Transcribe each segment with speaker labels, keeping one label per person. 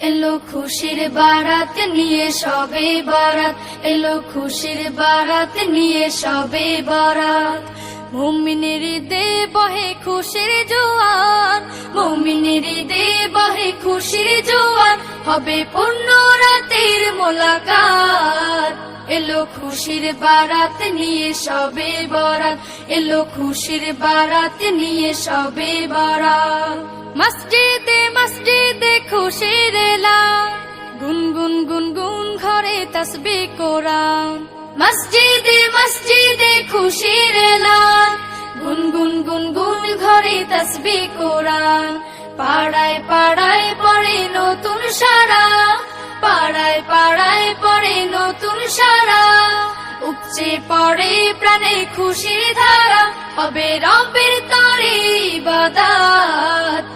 Speaker 1: এলো খুশির বারাত নিয়ে সবে বারাত। এলো খুশির বারাত নিয়ে সবে বারাত। মুমিনের দে বহে খুশির জোয়ার মুমিনের দে বহে খুশির জোয়ার হবে পূর্ণ রাতের মোলাকাত। এলো খুশির বারাত নিয়ে সবে বরাত, এলো খুশির বারাত নিয়ে সবে বরাত। মসজিদে মসজিদে খুশির এলা গুনগুন গুনগুন ঘরে তসবি কোরআন। মসজিদে মসজিদে খুশির এলা গুনগুন গুনগুন ঘরে তসবি কোরআন। পাড়ায় পাড়ায় পড়ে নতুন সারা। পাড়ায় পাড়ায় পড়ে নতুন সারা। উপচে পড়ে প্রাণে খুশির ধারা। হবে রবের তরে ইবাদাত।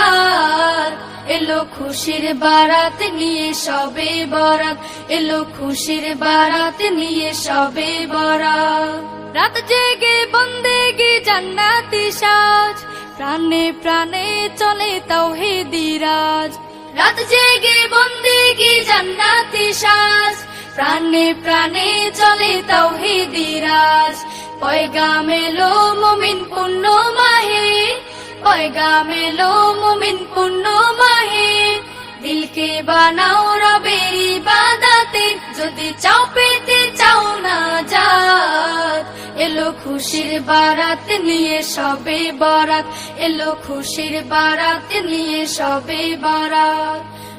Speaker 1: এলো খুশির বারাত নিয়ে সবে বরাত। এলো খুশির বারাত নিয়ে সবে বরাত। রাত জেগে বন্দে গে জান্নাতি সাজ। প্রাণে প্রাণে চলে তাওহিদি রাজ। রাত জেগে বন্দে গে জান্নাতি সাজ। প্রাণে প্রাণে চলে তাওহিদি রাজ। পয়গাম এলো মুমিন পুণ্য মাহে। পয়গাম মেলো মুমিন পুণ্য মাহে। দিলকে বানাও রবের বাদাতে যদি চাও পেতে চাও না যাত। এলো খুশির বারাত নিয়ে সবে বারাত, এলো খুশির বারাত নিয়ে সবে বারাত।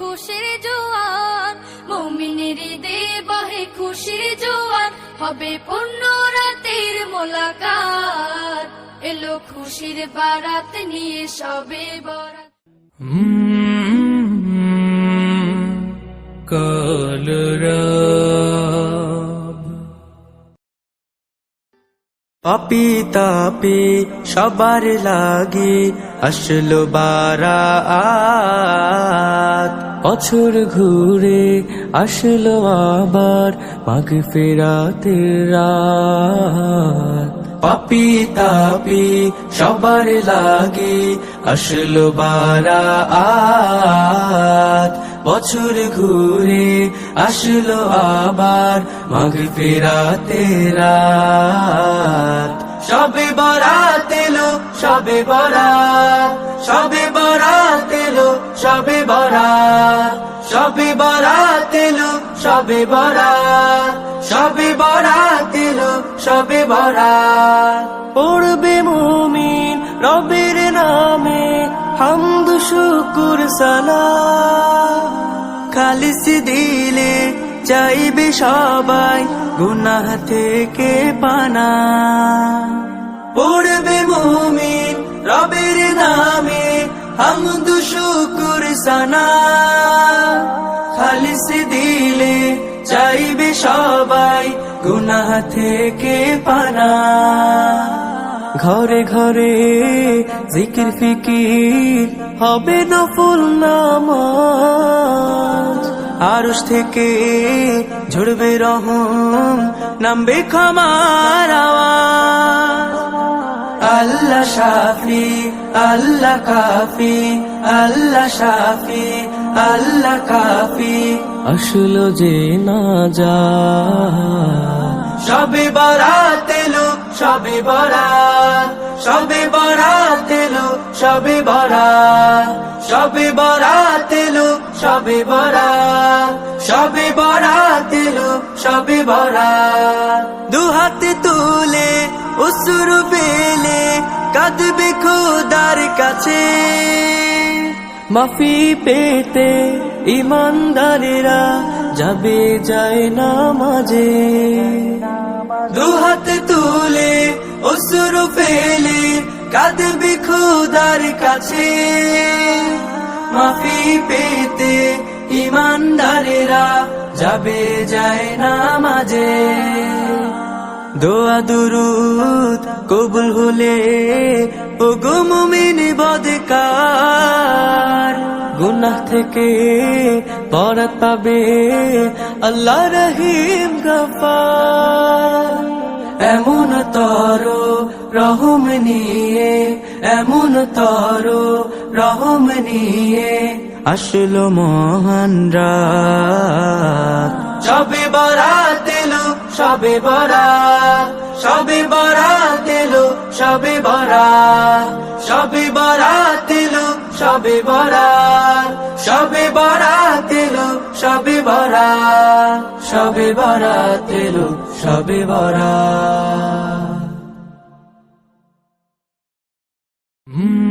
Speaker 1: খুশির জোয়ার মুমিনের দে বহে খুশির জোয়ার হবে পূর্ণ রাতের মোলাকাত। এলো খুশির বারাত নিয়ে সবে বরাত।
Speaker 2: পাপি তাপি সবার লাগি, আসলো বারা বছর ঘুরে আসলো আবার মাঘ ফেরাতে রাত। পাপি তাপি সবার লাগি আসলো বারা বছর ঘুরে আসলো আবার মাঘ ফেরাতে রাত। সবে বরাত এলো, সবে বরাত, সবে সবে বরাত সবে বরাত এলো সবে বরাত সবে বরাত এলো সবে বরাত। পড়বে মুমিন রবের নামে হামদ শুকুর সালাম। খালিস দিলে চাইবে সবাই গুনাহ থেকে পানা। পড়বে মুমিন রবের নামে হামদ শুকুর সানা খালিস দিলে চাইবে সবাই গুনাহ থেকে পানা ঘরে ঘরে জিকির ফিকির হবে নফল নামাজ আরশ থেকে ঝরবে রহম নামবে ক্ষমার আল্লাহ শাফি আল্লাহ কাফি আল্লাহ শাফি আল্লাহ কাফি। আসলো যে না যা। সবে বরাত এলো সবে বরাত। সবে বরাত এলো সবে বরাত। সবে বরাত এলো সবে বরাত। সবে বরাত এলো সবে বরাত। দু হাতে তুলে উসুর পেলে কাঁদবে খোদার কাছে। মাফি পেতে ইমানদারেরা যাবে, যায় না মাঝে। দুহাত তুলে অসুর ফেলে কাঁদবি খুদার কাছে। মাফি পেতে ইমানদারেরা যাবে, যায় না মাঝে। দোয়া দুরুদ কবুল হলে ও গো মুমিন বদকার। গুনাহ থেকে পরাত পাবে আল্লাহ রহিম গফার। এমন তর রহম নিয়ে, এমন তর রহম নিয়ে আসলো মহান রাত। সবে বরাত সবে বরাত সবে বরাত এলো সবে বরাত সবে বরাত এলো সবে বরাত সবে বরাত এলো সবে বরাত সবে বরাত এলো সবে বরাত কলরব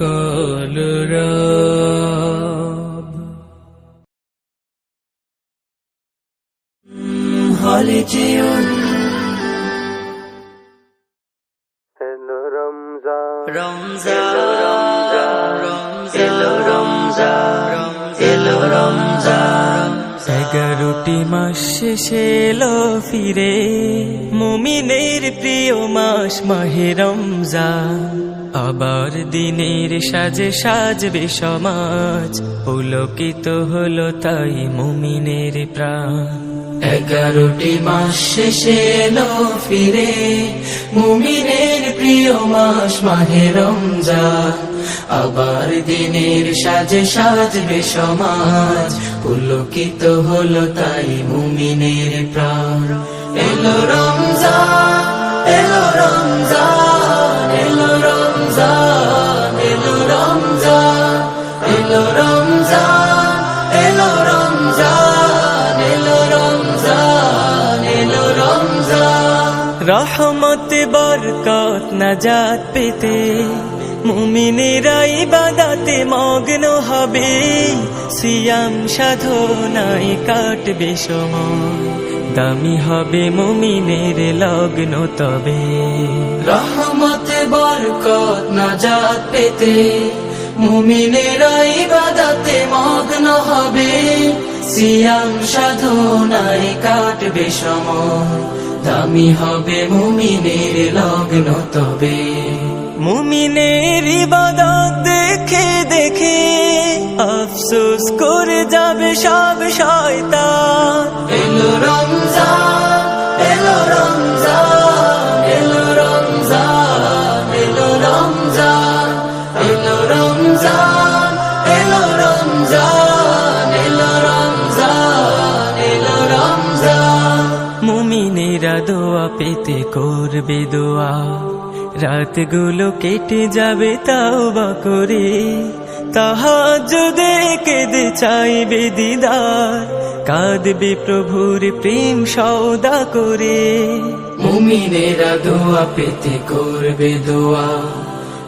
Speaker 2: कालरा এগারোটি মাস শেষে ফিরে। মুমিনের প্রিয় মাস মাহে রমজান। আবার দিনের সাজে সাজবে সমাজ। পুলকিত হলো তাই মুমিনের প্রাণ। এগারোটি মাস শেষে ফিরে। মুমিনের প্রিয় মাস মাহে রমজান। আবার দিনের সাজে সাজবে সমাজ, পুলকিত হলো তাই মুমিনের প্রাণ। এলো রমজান এলো রমজান রহমত বরকত নাজাত পেতে মুমিনেরা ইবাদাতে মগ্ন হবে। সিয়াম সাধনায় কাটবে সময়। দামি হবে মুমিনের লগ্ন তবে। রহমত, বরকত, নাজাত পেতে মুমিনেরা ইবাদাতে মগ্ন হবে। সিয়াম সাধনায় কাটবে সময়। দামি হবে মুমিনের লগ্ন তবে। মুমিনের ইবাদত দেখে দেখে আফসোস করে যাবে সব শয়তান। এলো রমজান এলো রমজান এলো রমজান এলো রমজান এলো রমজান এলো রমজান এলো রমজান এলো রমজান। মুমিনেরা দোয়া পেতে করবে দোয়া। রাতগুলো কেটে যাবে, তাও বা করে। তাহাজুদে কেঁদে চাইবে দিদার, কাঁদবে প্রভুর প্রেম সৌদা করে। মুমিনেরা দোয়া পেতে করবে দোয়া,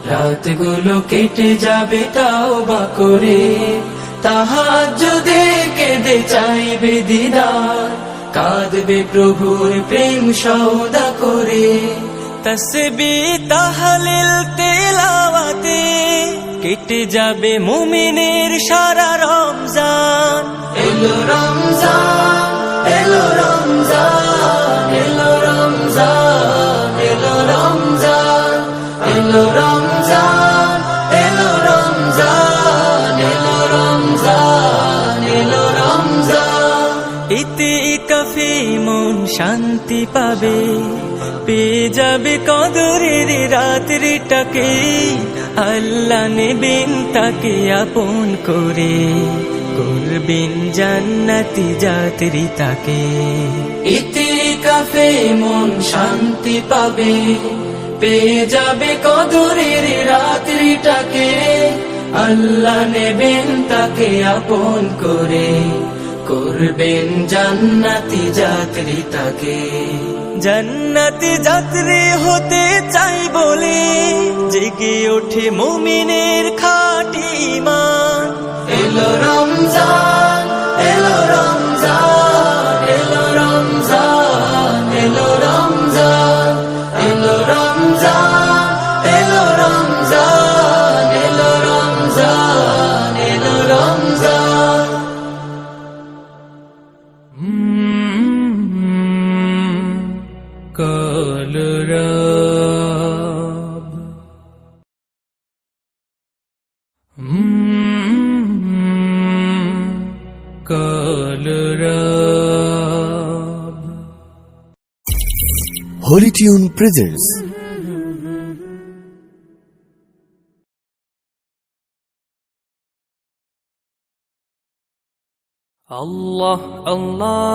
Speaker 2: রাতগুলো কেটে যাবে, তাও বা করে। তাহাজুদে কেঁদে চাইবে দিদার, কাঁদবে প্রভুর প্রেম সৌদা করে। তসবি তাহলিল তেলাওয়াতে কেটে যাবে মুমিনের সারা রমজান। এলো রমজান এলো রমজান এলো রমজান এলো রমজান এলো রমজান এলো রমজান এলো রমজান এলো রমজান। ইতি কাফি মন শান্তি পাবে। পেয়ে যাবে কদরের রাত্রিটাকে, আল্লাহ নেবেন তাকে আপন করে। করবেন জান্নাতি যাত্রী তাকে। ইতি কাফে মন শান্তি পাবে, পেয়ে যাবে কদরের রাত্রিটাকে, আল্লাহ নেবেন তাকে আপন করে। করবেন জান্নাতি যাত্রী তাকে। জান্নাতি যাত্রী হতে চাই বলে জেগে ওঠে মুমিনের খাটি মা এলো রমজান এলো রমজান এলো রমজান এলো Ramzan. Kalarab Kalarab
Speaker 3: holy tune presents
Speaker 2: Allah, Allah.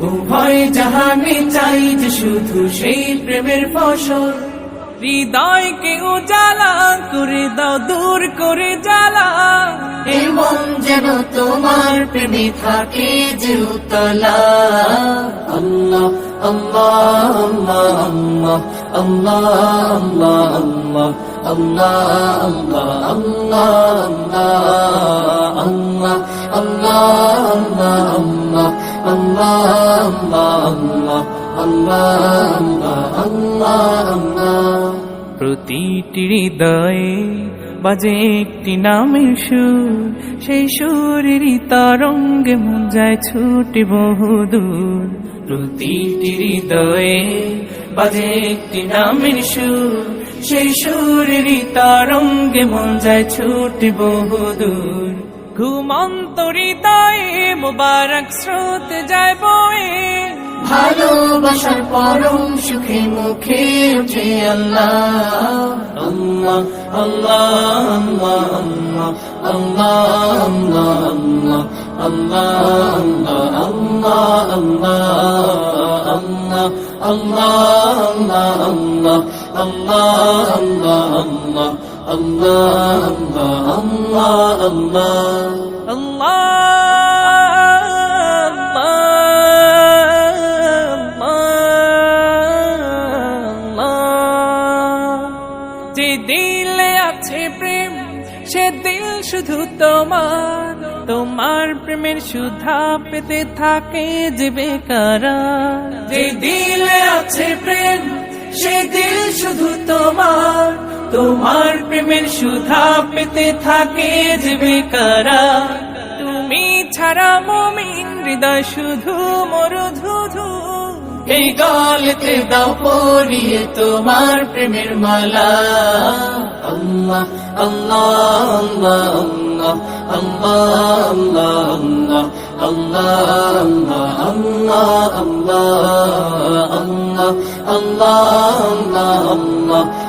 Speaker 4: উভয় জাহানে চাই যে শুধু সেই প্রেমের ফসল হৃদয়কে উজালা করে দাও দূর করে জ্বালা
Speaker 5: এমন যেন তোমার প্রেমে থাকে যে উতলা
Speaker 4: আল্লাহ আল্লাহ আল্লাহ আল্লাহ আল্লাহ আল্লাহ আল্লাহ আল্লাহ আল্লাহ আল্লাহ আল্লাহ আল্লাহ আল্লাহ আল্লাহ আল্লাহ প্রতিটি হৃদয়ে বাজে একটি নামের সুর, সেই সুরেরই তরঙ্গে মন যায় ছুটে বহুদূর। প্রতিটি হৃদয়ে বাজে একটি নামের সুর, সেই সুরেরই তরঙ্গে মন যায় ছুটে বহুদূর। ঘুমন্ত হৃদয়ে মোবারক স্রোত যায় বয়ে
Speaker 5: ভালোবাসার পরম সুখে মুখে উঠে আল্লাহ
Speaker 4: Allah, Allah, Allah, Allah, Allah, Allah, Allah, Allah, Allah, Allah, Allah, Allah, যে দিলে আছে প্রেম, সে দিল শুধু তোমার। তোমার প্রেমের সুধা পেতে থাকে যে বেকারা। যে দিলে আছে প্রেম, সে দিল শুধু তোমার। তোমার প্রেমের সুধা পেতে থাকে যে বেকারা তুমি ছাড়া মমিন হৃদয় শুধু মরুধুধু এই গলতে দাও পরিয়ে তোমার প্রেমের মালা আল্লাহ আল্লাহ আল্লাহ আল্লাহ আল্লাহ আল্লাহ আল্লাহ আল্লাহ আল্লাহ আল্লাহ আল্লাহ আল্লাহ আল্লাহ